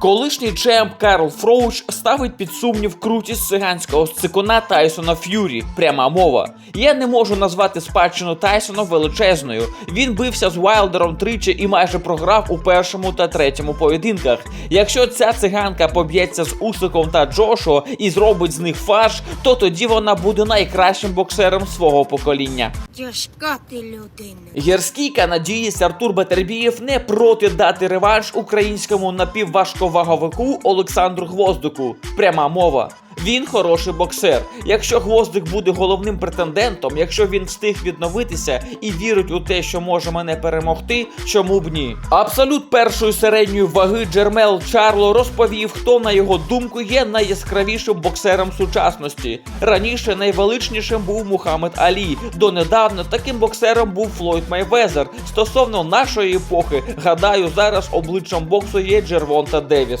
Колишній чемп Карл Фроуч ставить під сумнів крутість циганського сцикуна Тайсона Ф'юрі. Пряма мова. Я не можу назвати спадщину Тайсона величезною. Він бився з Вайлдером тричі і майже програв у першому та третьому поєдинках. Якщо ця циганка поб'ється з Усиком та Джошо і зробить з них фарш, то тоді вона буде найкращим боксером свого покоління. Тяжка ти людина. Гірський канадієць Артур Батербієв не проти дати реванш українському напівважковаговику Олександру Гвоздику. Пряма мова. Він хороший боксер. Якщо Гвоздик буде головним претендентом, якщо він встиг відновитися і вірить у те, що може мене перемогти, чому б ні? Абсолют першої середньої ваги Джермел Чарло розповів, хто на його думку є найяскравішим боксером сучасності. Раніше найвеличнішим був Мухаммед Алі. Донедавна таким боксером був Флойд Майвезер. Стосовно нашої епохи, гадаю, зараз обличчям боксу є Джервонта Девіс.